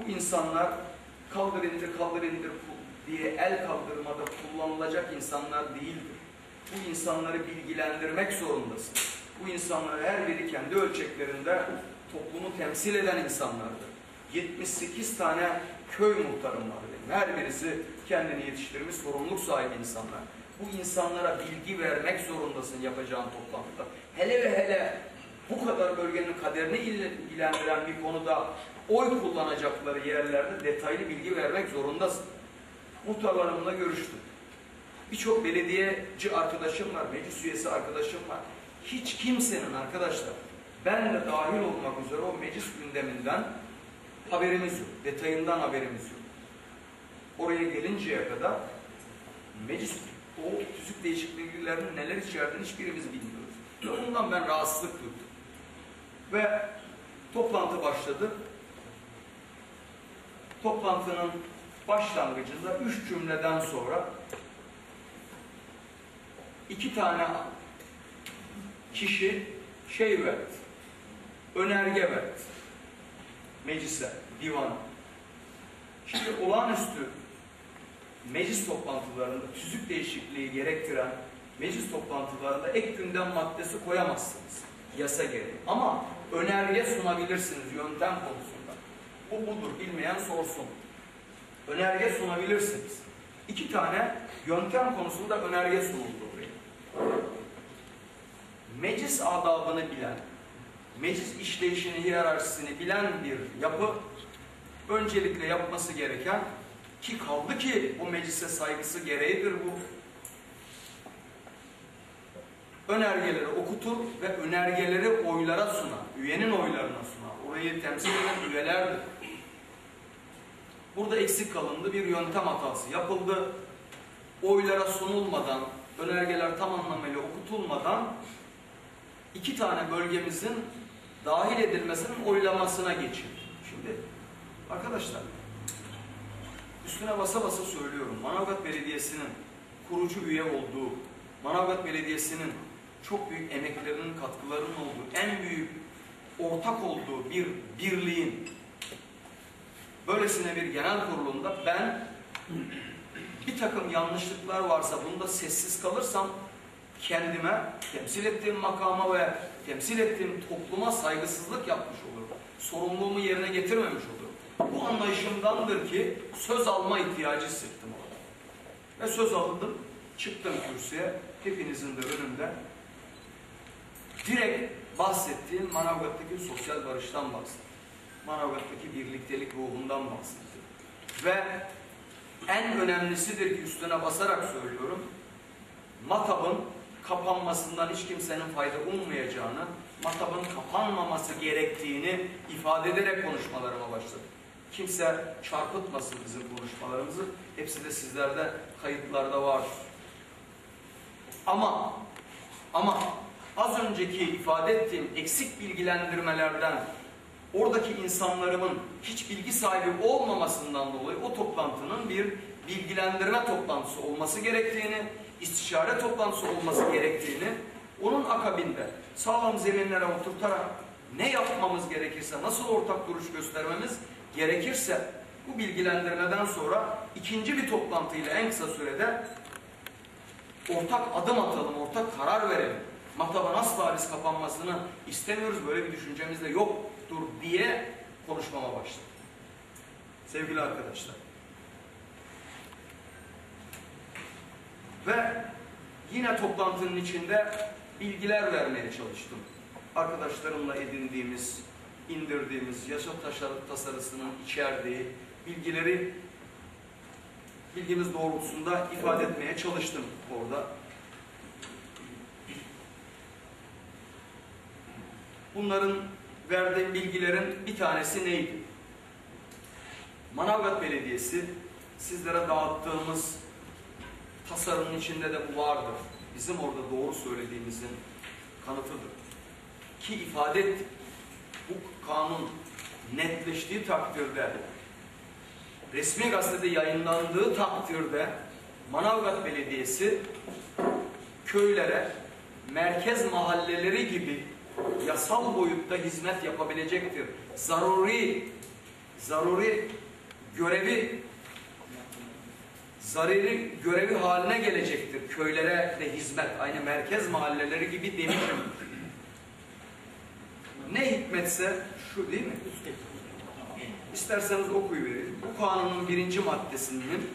Bu insanlar kaldır indir kaldır indir diye el kaldırmada kullanılacak insanlar değildir. Bu insanları bilgilendirmek zorundasın. Bu insanlar her biri kendi ölçeklerinde toplumu temsil eden insanlardır. 78 tane köy muhtarım var benim. Her birisi kendini yetiştirmiş sorumluluk sahibi insanlar. Bu insanlara bilgi vermek zorundasın yapacağın toplantıda. Hele ve hele bu kadar bölgenin kaderini ilgilendiren bir konuda oy kullanacakları yerlerde detaylı bilgi vermek zorundasın. Muhtarlarımla görüştüm. Birçok belediyeci arkadaşım var, meclis üyesi arkadaşım var. Hiç kimsenin arkadaşlar, ben de dahil olmak üzere o meclis gündeminden haberimiz yok. Detayından haberimiz yok. Oraya gelinceye kadar meclis o tüzük değişikliklerinin neler içerdiğini hiçbirimiz bilmiyoruz. Bundan ben rahatsızlık duydum. Ve toplantı başladı. Toplantının başlangıcında üç cümleden sonra iki tane kişi şey verdi, önerge verdi meclise, divana. Şimdi olağanüstü meclis toplantılarında tüzük değişikliği gerektiren meclis toplantılarında ek gündem maddesi koyamazsınız yasa gereği. Ama önerge sunabilirsiniz yöntem konusunda. Bu budur, bilmeyen sorsun. Önerge sunabilirsiniz. İki tane yöntem konusunda önerge sunuldu oraya. Meclis adabını bilen, meclis işleyişini, hiyerarşisini bilen bir yapı öncelikle yapması gereken ki kaldı ki bu meclise saygısı gereğidir bu. Önergeleri okutur ve önergeleri oylara sunar. Üyenin oylarına sunar. Orayı temsil eden üyelerdir. Burada eksik kalındı. Bir yöntem hatası yapıldı. Oylara sunulmadan, önergeler tam anlamıyla okutulmadan iki tane bölgemizin dahil edilmesinin oylamasına geçildi. Şimdi arkadaşlar üstüne basa basa söylüyorum. Manavgat Belediyesi'nin kurucu üye olduğu, Manavgat Belediyesi'nin çok büyük emeklerinin, katkılarının olduğu, en büyük ortak olduğu bir birliğin böylesine bir genel kurulunda ben bir takım yanlışlıklar varsa bunda sessiz kalırsam kendime, temsil ettiğim makama ve temsil ettiğim topluma saygısızlık yapmış olurum. Sorumluluğumu yerine getirmemiş olurum. Bu anlayışımdandır ki söz alma ihtiyacı hissettim orada. Ve söz alındım, çıktım kürsüye, hepinizin de önünde. Direkt bahsettiğim Manavgat'taki sosyal barıştan bahsettim. Manavgat'taki birliktelik ruhundan bahsettim. Ve en önemlisidir ki üstüne basarak söylüyorum, MATAB'ın kapanmasından hiç kimsenin fayda ummayacağını, MATAB'ın kapanmaması gerektiğini ifade ederek konuşmalarıma başladım. Kimse çarpıtmasın bizim konuşmalarımızı. Hepsi de sizlerde kayıtlarda var. Ama ama az önceki ifade ettiğim eksik bilgilendirmelerden oradaki insanlarımın hiç bilgi sahibi olmamasından dolayı o toplantının bir bilgilendirme toplantısı olması gerektiğini, istişare toplantısı olması gerektiğini, onun akabinde sağlam zeminlere oturtarak ne yapmamız gerekirse, nasıl ortak duruş göstermemiz gerekirse bu bilgilendirmeden sonra ikinci bir toplantıyla en kısa sürede ortak adım atalım, ortak karar verelim. Mahtaban asla biz kapanmasını istemiyoruz, böyle bir düşüncemiz de yoktur diye konuşmama başladım. Sevgili arkadaşlar. Ve yine toplantının içinde bilgiler vermeye çalıştım. Arkadaşlarımla edindiğimiz, indirdiğimiz yaşam tasarısının içerdiği bilgileri bilgimiz doğrultusunda ifade etmeye çalıştım orada. Bunların verdiğim bilgilerin bir tanesi neydi? Manavgat Belediyesi sizlere dağıttığımız tasarımın içinde de bu vardır. Bizim orada doğru söylediğimizin kanıtıdır. Ki ifade ettik. Bu kanun netleştiği takdirde resmi gazetede yayınlandığı takdirde Manavgat Belediyesi köylere merkez mahalleleri gibi yasal boyutta hizmet yapabilecektir. Zaruri zaruri görevi zaruri görevi haline gelecektir. Köylere de hizmet, aynı merkez mahalleleri gibi demişim. Ne hikmetse şu değil mi? İsterseniz okuyuverin. Bu kanunun birinci maddesinin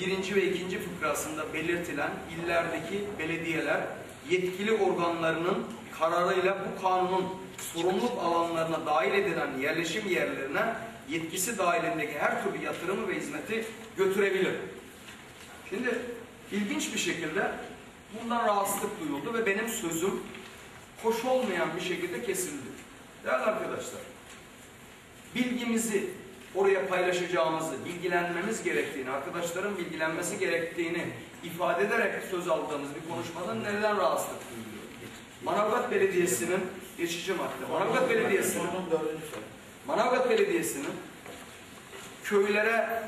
birinci ve ikinci fıkrasında belirtilen illerdeki belediyeler yetkili organlarının kararıyla bu kanunun sorumluluk alanlarına dahil edilen yerleşim yerlerine yetkisi dahilindeki her türlü yatırımı ve hizmeti götürebilir. Şimdi ilginç bir şekilde bundan rahatsızlık duyuldu ve benim sözüm hoş olmayan bir şekilde kesildi. Değerli arkadaşlar, bilgimizi oraya paylaşacağımızı, bilgilenmemiz gerektiğini, arkadaşların bilgilenmesi gerektiğini ifade ederek söz aldığımız bir konuşmadan neden rahatsızlık duyuluyor? Manavgat Belediyesi'nin geçici madde, Manavgat Belediyesi'nin Manavgat Belediyesi'nin köylere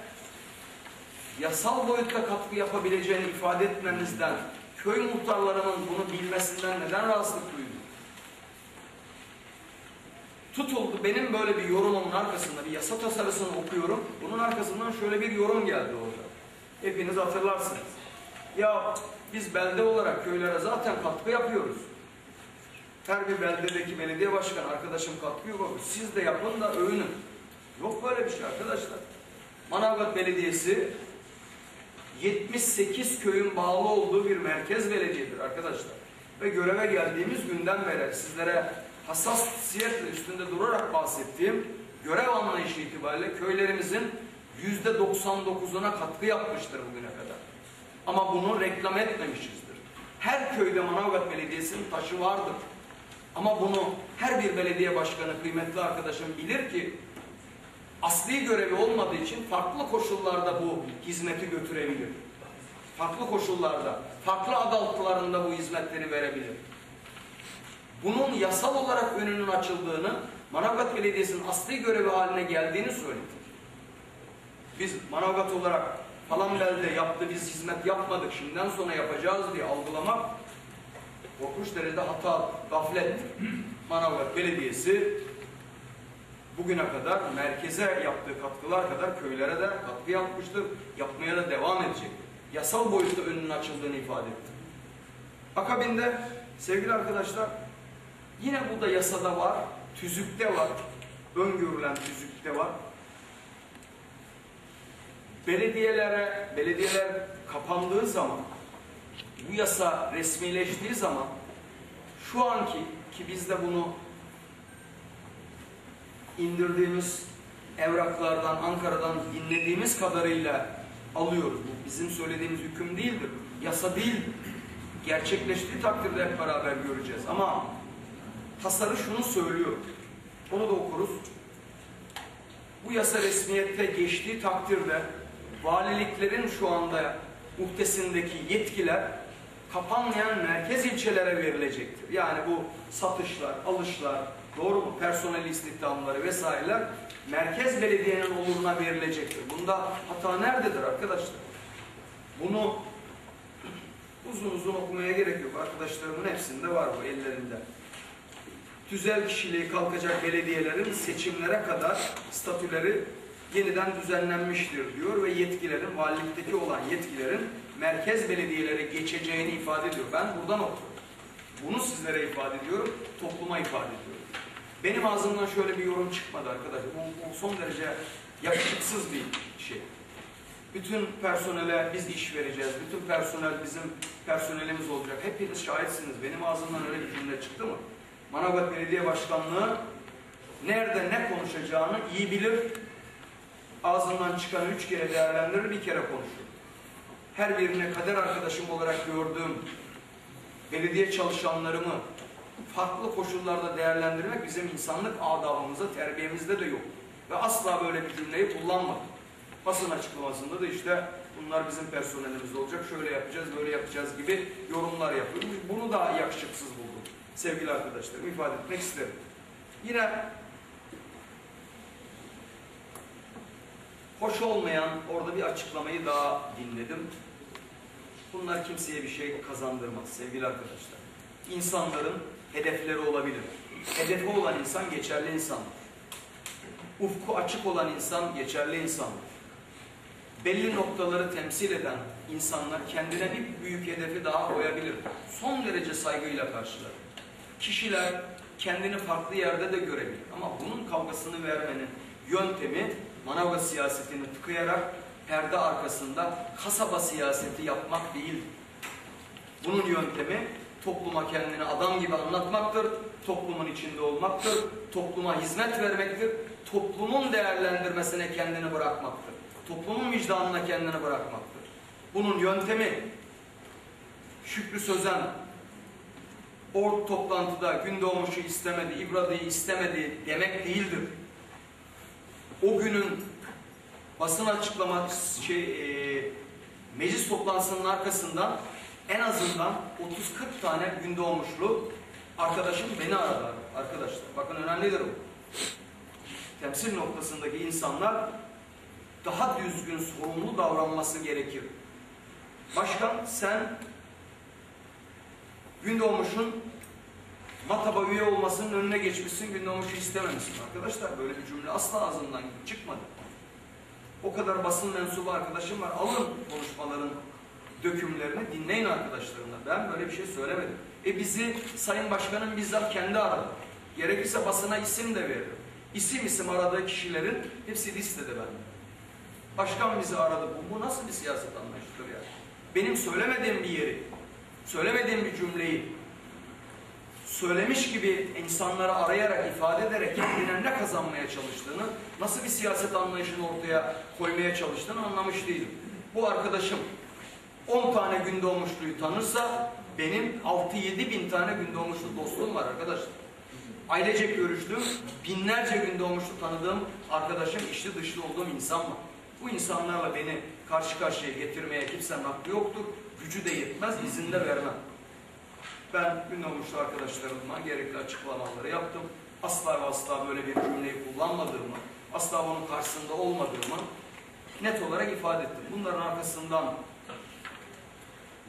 yasal boyutta katkı yapabileceğini ifade etmemizden, köy muhtarlarının bunu bilmesinden neden rahatsızlık duydu? Tutuldu, benim böyle bir yorumumun arkasında bir yasa tasarısını okuyorum, bunun arkasından şöyle bir yorum geldi orada. Hepiniz hatırlarsınız. Ya biz belde olarak köylere zaten katkı yapıyoruz. Her bir beldedeki belediye başkanı arkadaşım katkı yok. Siz de yapın da övünün. Yok böyle bir şey arkadaşlar. Manavgat Belediyesi 78 köyün bağlı olduğu bir merkez belediyedir arkadaşlar. Ve göreve geldiğimiz günden beri sizlere hassasiyetle üstünde durarak bahsettiğim görev anlayışı itibariyle köylerimizin %99'una katkı yapmıştır bugüne kadar. Ama bunu reklam etmemişizdir. Her köyde Manavgat Belediyesi'nin taşı vardır. Ama bunu her bir belediye başkanı, kıymetli arkadaşım bilir ki asli görevi olmadığı için farklı koşullarda bu hizmeti götürebilir. Farklı koşullarda, farklı ad altlarında bu hizmetleri verebilir. Bunun yasal olarak önünün açıldığını, Manavgat Belediyesi'nin asli görevi haline geldiğini söyledik. Biz Manavgat olarak falan belde yaptı, biz hizmet yapmadık, şimdiden sonra yapacağız diye algılamak korkunç derecede hata, gaflet. Manavgat Belediyesi bugüne kadar merkeze yaptığı katkılar kadar köylere de katkı yapmıştır. Yapmaya da devam edecek. Yasal boyutta önünün açıldığını ifade etti. Akabinde sevgili arkadaşlar yine bu da yasada var, tüzükte var, öngörülen tüzükte var. Belediyelere, belediyeler kapandığı zaman bu yasa resmileştiği zaman şu anki ki biz de bunu indirdiğimiz evraklardan, Ankara'dan dinlediğimiz kadarıyla alıyoruz. Bu bizim söylediğimiz hüküm değildir. Yasa değildir. Gerçekleştiği takdirde hep beraber göreceğiz. Ama tasarı şunu söylüyor. Onu da okuruz. Bu yasa resmiyette geçtiği takdirde valiliklerin şu anda muhtesindeki yetkiler kapanmayan merkez ilçelere verilecektir. Yani bu satışlar, alışlar, doğru mu? Personel istihdamları vesaireler merkez belediyenin oluruna verilecektir. Bunda hata nerededir arkadaşlar? Bunu uzun uzun okumaya gerek yok. Arkadaşlarımın hepsinde var bu ellerinde. Tüzel kişiliği kalkacak belediyelerin seçimlere kadar statüleri yeniden düzenlenmiştir diyor ve yetkilerin, valilikteki olan yetkilerin merkez belediyelere geçeceğini ifade ediyor. Ben buradan okuyorum. Bunu sizlere ifade ediyorum, topluma ifade ediyorum. Benim ağzımdan şöyle bir yorum çıkmadı arkadaşlar. Bu, bu son derece yakışıksız bir şey. Bütün personele biz iş vereceğiz. Bütün personel bizim personelimiz olacak. Hepiniz şahitsiniz. Benim ağzımdan öyle bir cümle çıktı mı? Manavgat Belediye Başkanlığı nerede ne konuşacağını iyi bilir. Ağzından çıkan üç kere değerlendirir, bir kere konuşur. Her birine kader arkadaşım olarak gördüğüm belediye çalışanlarımı farklı koşullarda değerlendirmek bizim insanlık adabımızda, terbiyemizde de yok. Ve asla böyle bir cümleyi kullanmadık. Basın açıklamasında da işte bunlar bizim personelimiz olacak, şöyle yapacağız, böyle yapacağız gibi yorumlar yapıyoruz. Bunu da yakışıksız buldum sevgili arkadaşlarım ifade etmek isterim. Yine hoş olmayan orada bir açıklamayı daha dinledim. Bunlar kimseye bir şey kazandırmaz sevgili arkadaşlar. İnsanların hedefleri olabilir. Hedefi olan insan geçerli insandır. ufku açık olan insan geçerli insandır. Belli noktaları temsil eden insanlar kendine bir büyük hedefi daha koyabilir. Son derece saygıyla karşılar. Kişiler kendini farklı yerde de görebilir. Ama bunun kavgasını vermenin yöntemi manavga siyasetini tıkayarak perde arkasında kasaba siyaseti yapmak değil. Bunun yöntemi topluma kendini adam gibi anlatmaktır, toplumun içinde olmaktır, topluma hizmet vermektir, toplumun değerlendirmesine kendini bırakmaktır, toplumun vicdanına kendini bırakmaktır. Bunun yöntemi Şükrü Sözen Ort toplantıda Gündoğmuş'u istemedi, İbradı'yı istemedi demek değildir. O günün basın açıklama şey, e, meclis toplantısının arkasından en azından 30-40 tane Gündoğmuşlu arkadaşım beni aradı arkadaşlar. Bakın önemlidir bu. Temsil noktasındaki insanlar daha düzgün, sorumlu davranması gerekir. Başkan sen Gündoğmuş'un Mataba üye olmasının önüne geçmişsin, Gündoğmuş'u istememişsin. Arkadaşlar böyle bir cümle asla ağzından çıkmadı. O kadar basın mensubu arkadaşım var. Alın konuşmaların dökümlerini dinleyin arkadaşlarımla. Ben böyle bir şey söylemedim. E bizi Sayın Başkanım bizzat kendi aradı. Gerekirse basına isim de veririm. İsim isim aradığı kişilerin hepsi listede bende. Başkan bizi aradı. Bu, bu nasıl bir siyaset anlayışıdır ya? Benim söylemediğim bir yeri, söylemediğim bir cümleyi söylemiş gibi insanları arayarak, ifade ederek kendine ne kazanmaya çalıştığını, nasıl bir siyaset anlayışını ortaya koymaya çalıştığını anlamış değilim. Bu arkadaşım 10 tane gündoğmuşluyu tanırsa benim 6-7 bin tane gündoğmuşlu dostum var arkadaşlar. Ailecek görüştüğüm, binlerce gündoğmuşlu tanıdığım arkadaşım, içli dışlı olduğum insan var. Bu insanlarla beni karşı karşıya getirmeye kimsenin hakkı yoktur. Gücü de yetmez, izin de vermem. Ben Gündoğmuşlu arkadaşlarımla gerekli açıklamaları yaptım. Asla ve asla böyle bir cümleyi kullanmadığımı, asla bunun karşısında olmadığımı net olarak ifade ettim. Bunların arkasından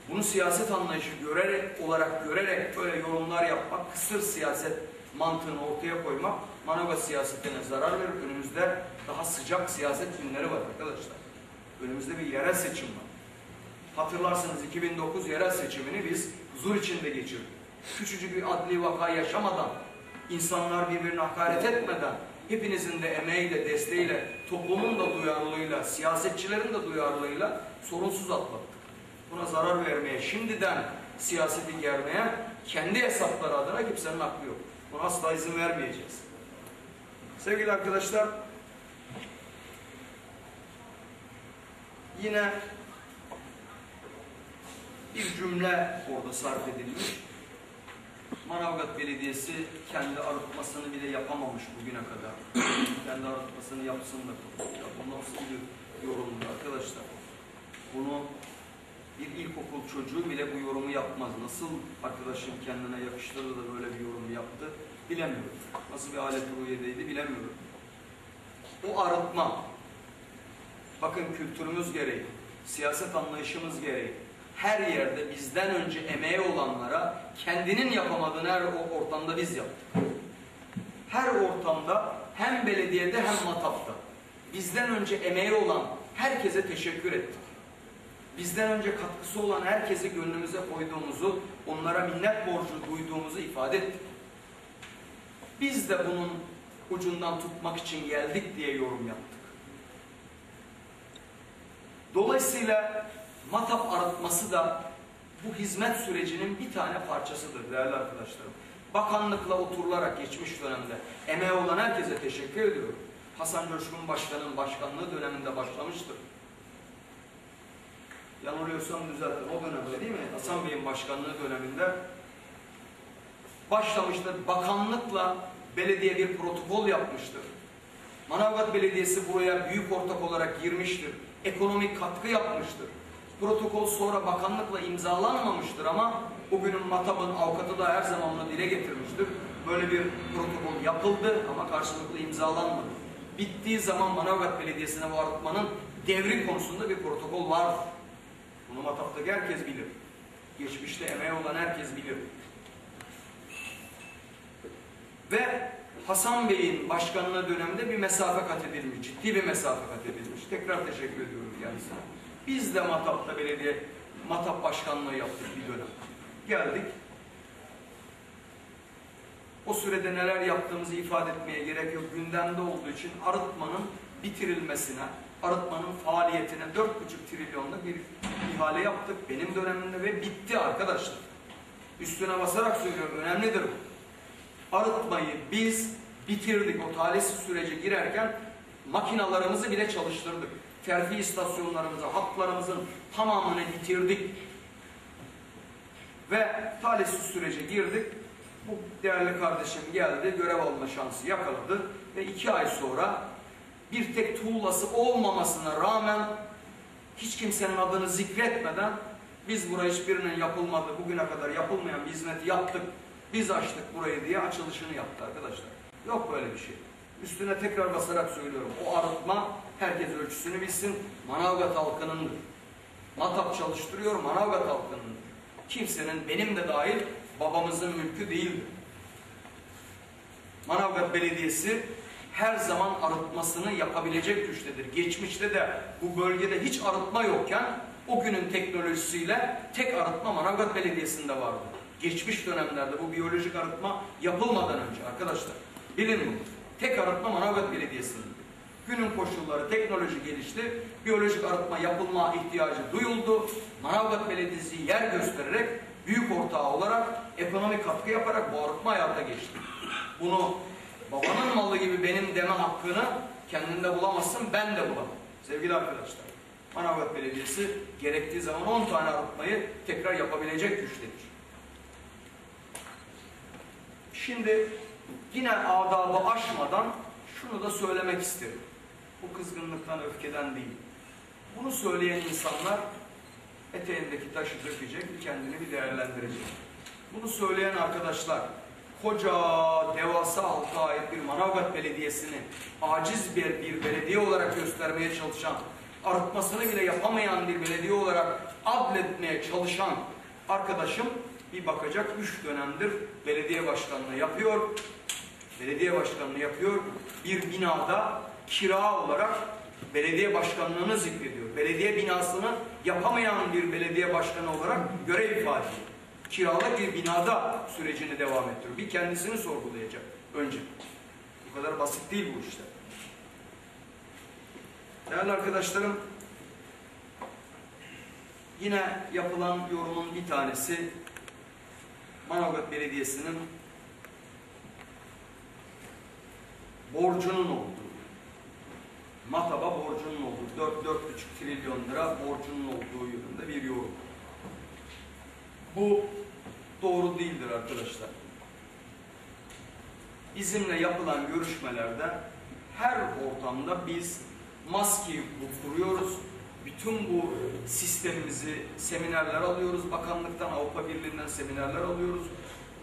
bunu siyaset anlayışı görerek olarak görerek böyle yorumlar yapmak, kısır siyaset mantığını ortaya koymak manavga siyasetine zarar verir. Önümüzde daha sıcak siyaset günleri var arkadaşlar. Önümüzde bir yerel seçim var. Hatırlarsınız 2009 yerel seçimini biz huzur içinde geçirdik. Küçücük bir adli vaka yaşamadan, insanlar birbirine hakaret etmeden, hepinizin de emeğiyle, desteğiyle, toplumun da duyarlılığıyla, siyasetçilerin de duyarlılığıyla sorunsuz atlattık. Buna zarar vermeye, şimdiden siyaseti germeye, kendi hesapları adına kimsenin hakkı yok. Buna asla izin vermeyeceğiz. Sevgili arkadaşlar, yine bir cümle orada sarf edilmiş. Manavgat Belediyesi kendi arıtmasını bile yapamamış bugüne kadar. kendi arıtmasını yapsın da. Ya bu nasıl bir yorumdur arkadaşlar? Bunu bir ilkokul çocuğu bile bu yorumu yapmaz. Nasıl arkadaşım kendine yakıştırdı da böyle bir yorum yaptı bilemiyorum. Nasıl bir alet ruhiyedeydi bilemiyorum. O arıtma, bakın kültürümüz gereği, siyaset anlayışımız gereği, her yerde bizden önce emeği olanlara kendinin yapamadığını her ortamda biz yaptık. Her ortamda hem belediyede hem matapta bizden önce emeği olan herkese teşekkür ettik. Bizden önce katkısı olan herkesi gönlümüze koyduğumuzu, onlara minnet borcu duyduğumuzu ifade ettik. Biz de bunun ucundan tutmak için geldik diye yorum yaptık. Dolayısıyla matap arıtması da bu hizmet sürecinin bir tane parçasıdır değerli arkadaşlarım. Bakanlıkla oturularak geçmiş dönemde emeği olan herkese teşekkür ediyorum. Hasan Coşkun Başkan'ın başkanlığı döneminde başlamıştır. Yanılıyorsam düzeltin. O dönemde değil mi? Hasan Bey'in başkanlığı döneminde başlamıştır. Bakanlıkla belediye bir protokol yapmıştır. Manavgat Belediyesi buraya büyük ortak olarak girmiştir. Ekonomik katkı yapmıştır. Protokol sonra bakanlıkla imzalanmamıştır ama bugünün Matap'ın avukatı da her zaman onu dile getirmiştir. Böyle bir protokol yapıldı ama karşılıklı imzalanmadı. Bittiği zaman Manavgat Belediyesi'ne bu arıtmanın devri konusunda bir protokol vardır. Bunu Matap'taki herkes bilir. Geçmişte emeği olan herkes bilir. Ve Hasan Bey'in başkanlığı döneminde bir mesafe kat edilmiş. Ciddi bir mesafe kat edilmiş. Tekrar teşekkür ediyorum kendisine. Biz de Matap'ta belediye, Matap başkanlığı yaptık bir dönem. Geldik. O sürede neler yaptığımızı ifade etmeye gerek yok. Gündemde olduğu için arıtmanın bitirilmesine, arıtmanın faaliyetine 4,5 trilyonluk bir ihale yaptık benim dönemimde ve bitti arkadaşlar. Üstüne basarak söylüyorum önemlidir bu. Arıtmayı biz bitirdik. O talihsiz sürece girerken makinalarımızı bile çalıştırdık. Terfi istasyonlarımızı, hatlarımızın tamamını bitirdik. Ve talihsiz sürece girdik. Bu değerli kardeşim geldi, görev alma şansı yakaladı ve iki ay sonra bir tek tuğlası olmamasına rağmen hiç kimsenin adını zikretmeden biz buraya hiçbirinin yapılmadı, bugüne kadar yapılmayan bir hizmet yaptık, biz açtık burayı diye açılışını yaptı arkadaşlar. Yok böyle bir şey. Üstüne tekrar basarak söylüyorum. O arıtma herkes ölçüsünü bilsin. Manavgat halkınındır. Matap çalıştırıyor, Manavgat halkınındır. Kimsenin, benim de dahil babamızın mülkü değildir. Manavgat Belediyesi her zaman arıtmasını yapabilecek güçtedir. Geçmişte de bu bölgede hiç arıtma yokken o günün teknolojisiyle tek arıtma Manavgat Belediyesi'nde vardı. Geçmiş dönemlerde bu biyolojik arıtma yapılmadan önce arkadaşlar. Bilin bunu. Tek arıtma Manavgat Belediyesi'nde. Günün koşulları, teknoloji gelişti. Biyolojik arıtma yapılma ihtiyacı duyuldu. Manavgat Belediyesi yer göstererek büyük ortağı olarak ekonomik katkı yaparak bu arıtma hayata geçti. Bunu babanın malı gibi benim deme hakkını kendinde bulamazsın, ben de bulamam. Sevgili arkadaşlar, Manavgat Belediyesi gerektiği zaman 10 tane arıtmayı tekrar yapabilecek güçtedir. Şimdi yine adabı aşmadan şunu da söylemek isterim. Bu kızgınlıktan, öfkeden değil. Bunu söyleyen insanlar eteğindeki taşı dökecek, kendini bir değerlendirecek. Bunu söyleyen arkadaşlar, koca devasa halka ait bir Manavgat Belediyesi'ni aciz bir, bir belediye olarak göstermeye çalışan, arıtmasını bile yapamayan bir belediye olarak adletmeye çalışan arkadaşım bir bakacak üç dönemdir belediye başkanlığı yapıyor. Belediye başkanlığı yapıyor. Bir binada kira olarak belediye başkanlığını zikrediyor. Belediye binasını yapamayan bir belediye başkanı olarak görev ifade ediyor. Kiralık bir binada sürecini devam ettiriyor. Bir kendisini sorgulayacak önce. Bu kadar basit değil bu işler. Değerli arkadaşlarım, yine yapılan yorumun bir tanesi Manavgat Belediyesi'nin borcunun olduğu, Mataba borcunun olduğu, 4-4,5 trilyon lira borcunun olduğu yönünde bir yorum. Bu doğru değildir arkadaşlar. Bizimle yapılan görüşmelerde her ortamda biz maskeyi kuruyoruz. Bütün bu sistemimizi seminerler alıyoruz. Bakanlıktan, Avrupa Birliği'nden seminerler alıyoruz.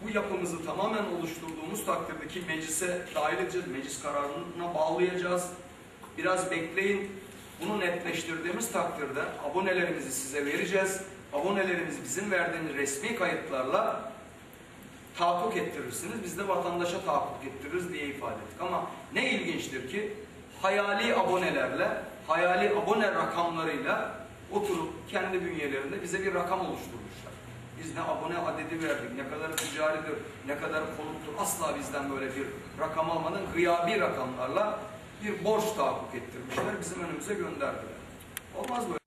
Bu yapımızı tamamen oluşturduğumuz takdirde ki meclise dahil edeceğiz, meclis kararına bağlayacağız. Biraz bekleyin. Bunu netleştirdiğimiz takdirde abonelerimizi size vereceğiz. Abonelerimizi bizim verdiğimiz resmi kayıtlarla tahakkuk ettirirsiniz. Biz de vatandaşa tahakkuk ettiririz diye ifade ettik. Ama ne ilginçtir ki hayali abonelerle, hayali abone rakamlarıyla oturup kendi bünyelerinde bize bir rakam oluşturmuşlar. Biz ne abone adedi verdik, ne kadar ticaridir, ne kadar konuttur asla bizden böyle bir rakam almadan gıyabi rakamlarla bir borç tahakkuk ettirmişler, bizim önümüze gönderdiler. Olmaz böyle.